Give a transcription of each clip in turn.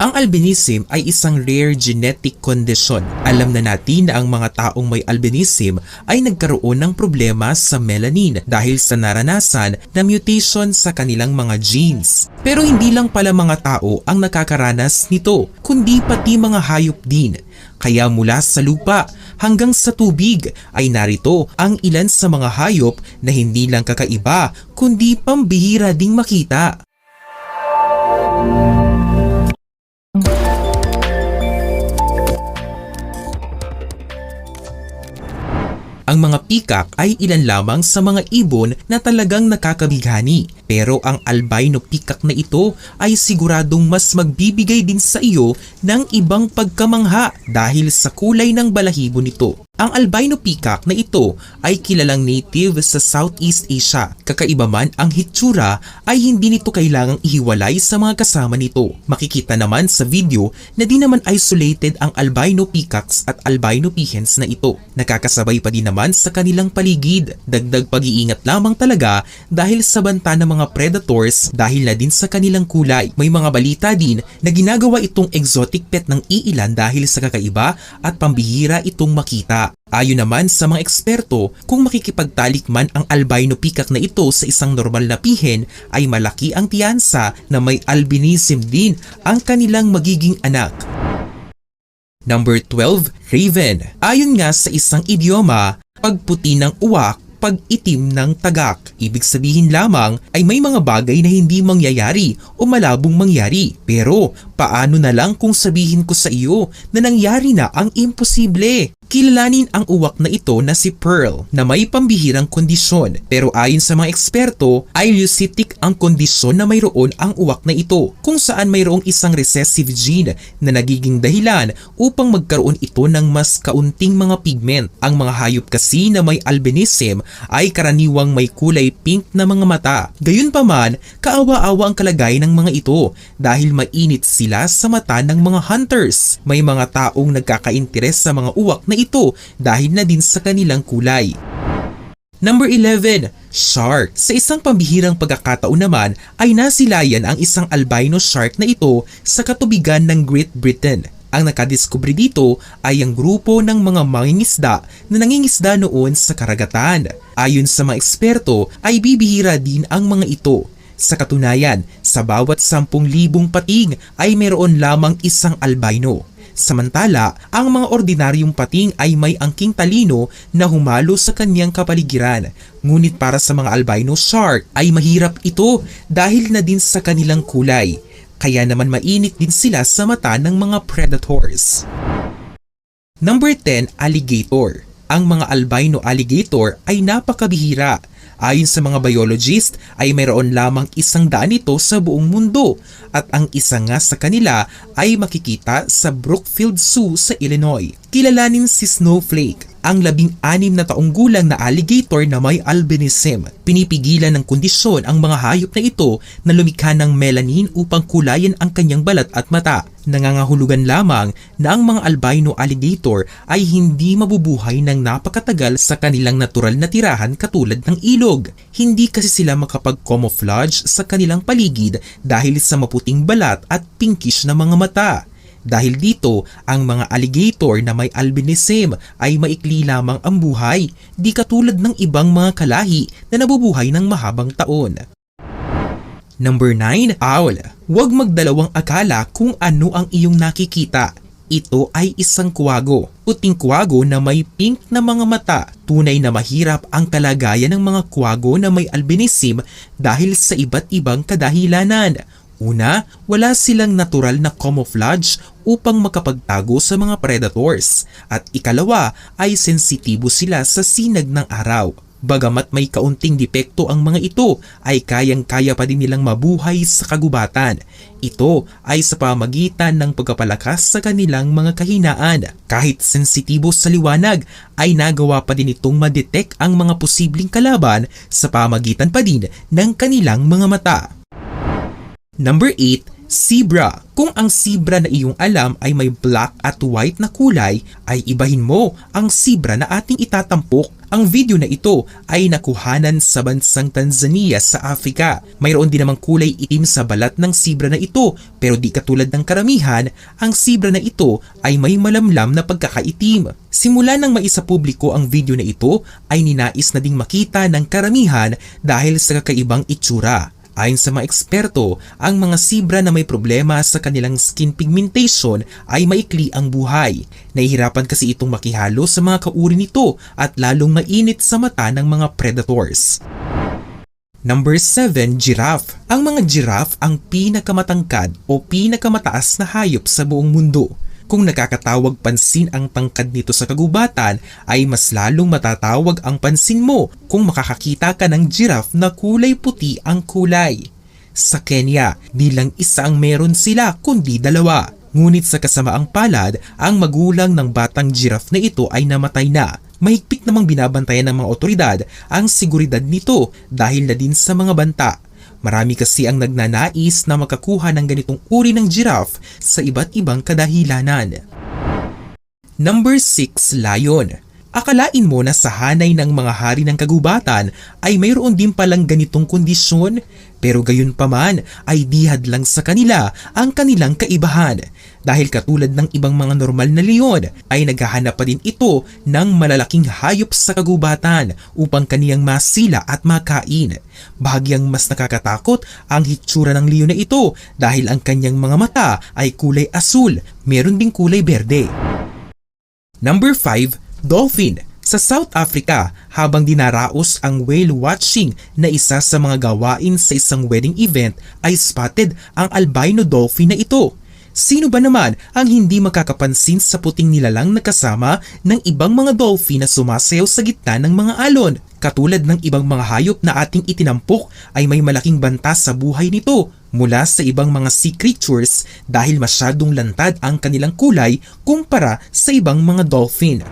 Ang albinism ay isang rare genetic condition. Alam na natin na ang mga taong may albinism ay nagkaroon ng problema sa melanin dahil sa naranasan na mutation sa kanilang mga genes. Pero hindi lang pala mga tao ang nakakaranas nito, kundi pati mga hayop din. Kaya mula sa lupa hanggang sa tubig ay narito ang ilan sa mga hayop na hindi lang kakaiba kundi pambihira ding makita. Ang mga pikak ay ilan lamang sa mga ibon na talagang nakakabighani. Pero ang albino pikak na ito ay siguradong mas magbibigay din sa iyo ng ibang pagkamangha dahil sa kulay ng balahibo nito. Ang albino peacock na ito ay kilalang native sa Southeast Asia. Kakaiba man ang hitsura ay hindi nito kailangang ihiwalay sa mga kasama nito. Makikita naman sa video na di naman isolated ang albino peacocks at albino peahens na ito. Nakakasabay pa din naman sa kanilang paligid. Dagdag pag-iingat lamang talaga dahil sa banta ng mga predators dahil na din sa kanilang kulay. May mga balita din na ginagawa itong exotic pet ng iilan dahil sa kakaiba at pambihira itong makita. Ayon naman sa mga eksperto, kung makikipagtalik man ang albino peacock na ito sa isang normal na pihen, ay malaki ang tiyansa na may albinism din ang kanilang magiging anak. Number 12, Raven. Ayon nga sa isang idioma, pagputi ng uwak pag itim ng tagak. Ibig sabihin lamang ay may mga bagay na hindi mangyayari o malabong mangyari. Pero paano na lang kung sabihin ko sa iyo na nangyari na ang imposible? Kilalanin ang uwak na ito na si Pearl na may pambihirang kondisyon pero ayon sa mga eksperto ay leucitic ang kondisyon na mayroon ang uwak na ito kung saan mayroong isang recessive gene na nagiging dahilan upang magkaroon ito ng mas kaunting mga pigment. Ang mga hayop kasi na may albinism ay karaniwang may kulay pink na mga mata. Gayunpaman, kaawa-awa ang kalagayan ng mga ito dahil mainit sila sa mata ng mga hunters. May mga taong nagkakainteres sa mga uwak na ito dahil na din sa kanilang kulay. Number 11, Shark. Sa isang pambihirang pagkakataon naman ay nasilayan ang isang albino shark na ito sa katubigan ng Great Britain. Ang nakadiskubre dito ay ang grupo ng mga mangingisda na nangingisda noon sa karagatan. Ayon sa mga eksperto ay bibihira din ang mga ito. Sa katunayan, sa bawat 10,000 pating ay mayroon lamang isang albino. Samantala, ang mga ordinaryong pating ay may angking talino na humalo sa kanyang kapaligiran. Ngunit para sa mga albino shark ay mahirap ito dahil na din sa kanilang kulay. Kaya naman mainit din sila sa mata ng mga predators. Number 10, alligator. Ang mga albino alligator ay napakabihira Ayon sa mga biologist ay mayroon lamang isang daan ito sa buong mundo at ang isa nga sa kanila ay makikita sa Brookfield Zoo sa Illinois. Kilalanin si Snowflake ang labing-anim na taong gulang na alligator na may albinism. Pinipigilan ng kondisyon ang mga hayop na ito na lumikha ng melanin upang kulayan ang kanyang balat at mata. Nangangahulugan lamang na ang mga albino alligator ay hindi mabubuhay ng napakatagal sa kanilang natural na tirahan katulad ng ilog. Hindi kasi sila makapag-camouflage sa kanilang paligid dahil sa maputing balat at pinkish na mga mata. Dahil dito, ang mga alligator na may albinism ay maikli lamang ang buhay, di katulad ng ibang mga kalahi na nabubuhay ng mahabang taon. Number 9, owl. Huwag magdalawang akala kung ano ang iyong nakikita. Ito ay isang kuwago. Puting kuwago na may pink na mga mata. Tunay na mahirap ang kalagayan ng mga kuwago na may albinism dahil sa iba't ibang kadahilanan. Una, wala silang natural na camouflage upang makapagtago sa mga predators. At ikalawa ay sensitibo sila sa sinag ng araw. Bagamat may kaunting depekto ang mga ito, ay kayang-kaya pa din nilang mabuhay sa kagubatan. Ito ay sa pamagitan ng pagkapalakas sa kanilang mga kahinaan. Kahit sensitibo sa liwanag, ay nagawa pa din itong madetect ang mga posibleng kalaban sa pamagitan pa din ng kanilang mga mata. Number 8, Zebra. Kung ang zebra na iyong alam ay may black at white na kulay, ay ibahin mo ang zebra na ating itatampok. Ang video na ito ay nakuhanan sa bansang Tanzania sa Africa. Mayroon din namang kulay itim sa balat ng zebra na ito pero di katulad ng karamihan, ang zebra na ito ay may malamlam na pagkakaitim. Simula nang maisa publiko ang video na ito ay ninais na ding makita ng karamihan dahil sa kakaibang itsura. Ayon sa mga eksperto, ang mga zebra na may problema sa kanilang skin pigmentation ay maikli ang buhay. Nahihirapan kasi itong makihalo sa mga kauri nito at lalong mainit sa mata ng mga predators. Number 7, giraffe. Ang mga giraffe ang pinakamatangkad o pinakamataas na hayop sa buong mundo. Kung nakakatawag pansin ang tangkad nito sa kagubatan, ay mas lalong matatawag ang pansin mo kung makakakita ka ng giraffe na kulay puti ang kulay. Sa Kenya, di lang isa ang meron sila kundi dalawa. Ngunit sa kasamaang palad, ang magulang ng batang giraffe na ito ay namatay na. Mahigpit namang binabantayan ng mga otoridad ang seguridad nito dahil na din sa mga banta. Marami kasi ang nagnanais na makakuha ng ganitong uri ng giraffe sa iba't ibang kadahilanan. Number 6, Lion. Akalain mo na sa hanay ng mga hari ng kagubatan ay mayroon din palang ganitong kondisyon pero gayon pa man ay dihad lang sa kanila ang kanilang kaibahan dahil katulad ng ibang mga normal na leon ay naghahanap pa din ito ng malalaking hayop sa kagubatan upang kaniyang masila at makain. Bahagyang mas nakakatakot ang hitsura ng leon na ito dahil ang kanyang mga mata ay kulay asul, meron ding kulay berde. Number 5, Dolphin. Sa South Africa, habang dinaraos ang whale watching na isa sa mga gawain sa isang wedding event, ay spotted ang albino dolphin na ito. Sino ba naman ang hindi makakapansin sa puting nilalang na kasama ng ibang mga dolphin na sumasayaw sa gitna ng mga alon? Katulad ng ibang mga hayop na ating itinampok ay may malaking banta sa buhay nito mula sa ibang mga sea creatures dahil masyadong lantad ang kanilang kulay kumpara sa ibang mga dolphin.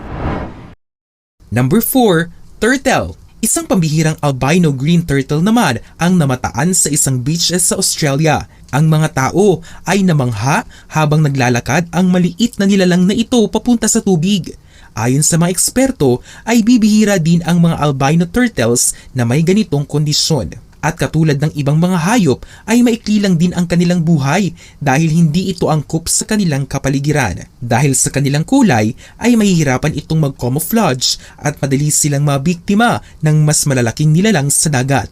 Number 4, Turtle. Isang pambihirang albino green turtle naman ang namataan sa isang beach sa Australia. Ang mga tao ay namangha habang naglalakad ang maliit na nilalang na ito papunta sa tubig. Ayon sa mga eksperto ay bibihira din ang mga albino turtles na may ganitong kondisyon. At katulad ng ibang mga hayop ay maikli lang din ang kanilang buhay dahil hindi ito angkop sa kanilang kapaligiran. Dahil sa kanilang kulay ay mahihirapan itong mag-camouflage at madali silang mabiktima ng mas malalaking nilalang sa dagat.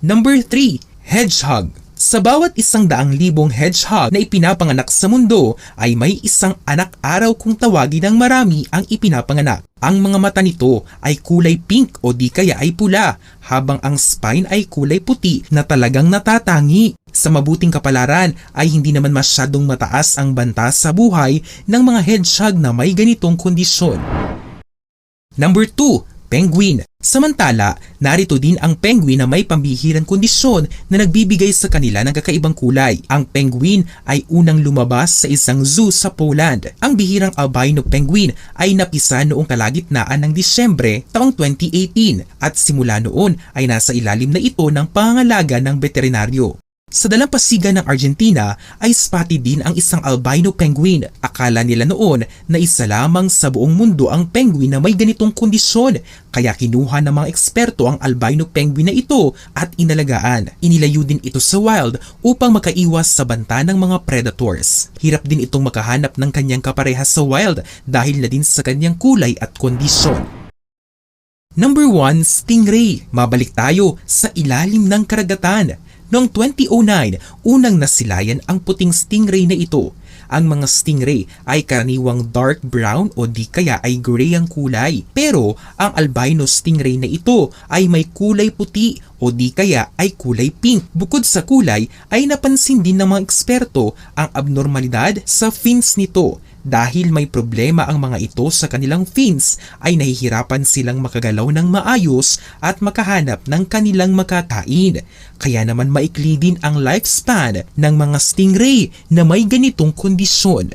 Number 3. Hedgehog sa bawat isang daang libong hedgehog na ipinapanganak sa mundo ay may isang anak araw kung tawagin ng marami ang ipinapanganak. Ang mga mata nito ay kulay pink o di kaya ay pula, habang ang spine ay kulay puti na talagang natatangi. Sa mabuting kapalaran ay hindi naman masyadong mataas ang banta sa buhay ng mga hedgehog na may ganitong kondisyon. Number 2 penguin. Samantala, narito din ang penguin na may pambihirang kondisyon na nagbibigay sa kanila ng kakaibang kulay. Ang penguin ay unang lumabas sa isang zoo sa Poland. Ang bihirang albino penguin ay napisa noong kalagitnaan ng Disyembre taong 2018 at simula noon ay nasa ilalim na ito ng pangangalaga ng veterinaryo. Sa dalampasigan ng Argentina ay spotted din ang isang albino penguin. Akala nila noon na isa lamang sa buong mundo ang penguin na may ganitong kondisyon kaya kinuha ng mga eksperto ang albino penguin na ito at inalagaan. Inilayo din ito sa wild upang makaiwas sa banta ng mga predators. Hirap din itong makahanap ng kanyang kaparehas sa wild dahil na din sa kanyang kulay at kondisyon. Number 1, Stingray. Mabalik tayo sa ilalim ng karagatan. Noong 2009, unang nasilayan ang puting stingray na ito. Ang mga stingray ay karaniwang dark brown o di kaya ay gray ang kulay. Pero ang albino stingray na ito ay may kulay puti o di kaya ay kulay pink. Bukod sa kulay ay napansin din ng mga eksperto ang abnormalidad sa fins nito dahil may problema ang mga ito sa kanilang fins ay nahihirapan silang makagalaw ng maayos at makahanap ng kanilang makakain. Kaya naman maikli din ang lifespan ng mga stingray na may ganitong kondisyon.